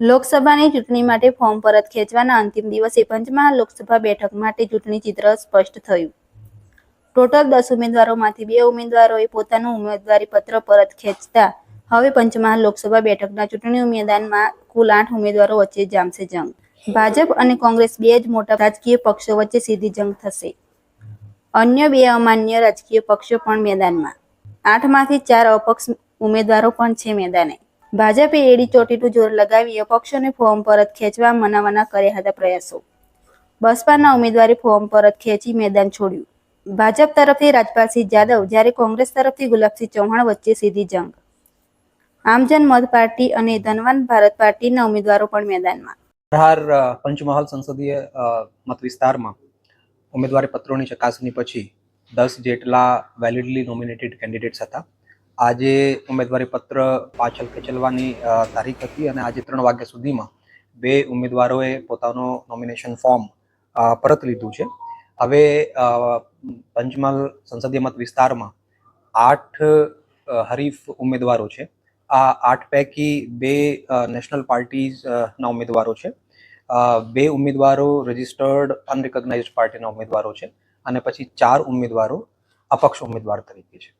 લોકસભાની ચૂંટણી માટે ફોર્મ પરત ખેંચવાના અંતિમ દિવસે પંચમહાલ લોકસભા બેઠક માટે ચૂંટણી ચિત્ર સ્પષ્ટ થયું. ટોટલ દસ ઉમેદવારોમાંથી બે ઉમેદવારોએ પોતાનું ઉમેદવારી પત્ર પરત ખેંચતા હવે પંચમહાલ લોકસભા બેઠકના ચૂંટણી મેદાનમાં કુલ આઠ ઉમેદવારો વચ્ચે જામશે જંગ. ભાજપ અને કોંગ્રેસ બે જ મોટા રાજકીય પક્ષો વચ્ચે સીધી જંગ થશે. અન્ય બે અમાન્ય રાજકીય પક્ષો પણ મેદાનમાં. આઠમાંથી ચાર અપક્ષ ઉમેદવારો પણ છે મેદાને. ભાજપે એડી ચોટીનું જોર લગાવી અપક્ષોને ફોર્મ પરત ખેંચવા મનાવવાના કર્યા હતા પ્રયાસો. બસપાના ઉમેદવારે ફોર્મ પરત ખેંચી મેદાન છોડ્યું. ભાજપ તરફથી રાજપાલસિંહ જાદવ જ્યારે કોંગ્રેસ તરફથી ગુલાબસિંહ ચૌહાણ વચ્ચે સીધી જંગ. આમજન મત પાર્ટી અને ધનવાન ભારત પાર્ટીના ઉમેદવારો પણ મેદાનમાં. બહાર પંચમહાલ સંસદીય મત વિસ્તારમાં ઉમેદવારી પત્રોની ચકાસણી પછી દસ જેટલા વેલિડલી નોમિનેટેડ કેન્ડિડેટ્સ હતા. આજે ઉમેદવારી પત્ર પાછળ ખેંચલવાની તારીખ હતી અને આજે ત્રણ વાગ્યા સુધીમાં બે ઉમેદવારોએ પોતાનો નોમિનેશન ફોર્મ પરત લીધું છે. હવે પંચમહાલ સંસદીય મત વિસ્તારમાં આઠ હરીફ ઉમેદવારો છે. આ આઠ પૈકી બે નેશનલ પાર્ટીઝના ઉમેદવારો છે. બે ઉમેદવારો રજિસ્ટર્ડ અનરિકોગ્નાઇઝડ પાર્ટીના ઉમેદવારો છે અને પછી ચાર ઉમેદવારો અપક્ષ ઉમેદવાર તરીકે છે.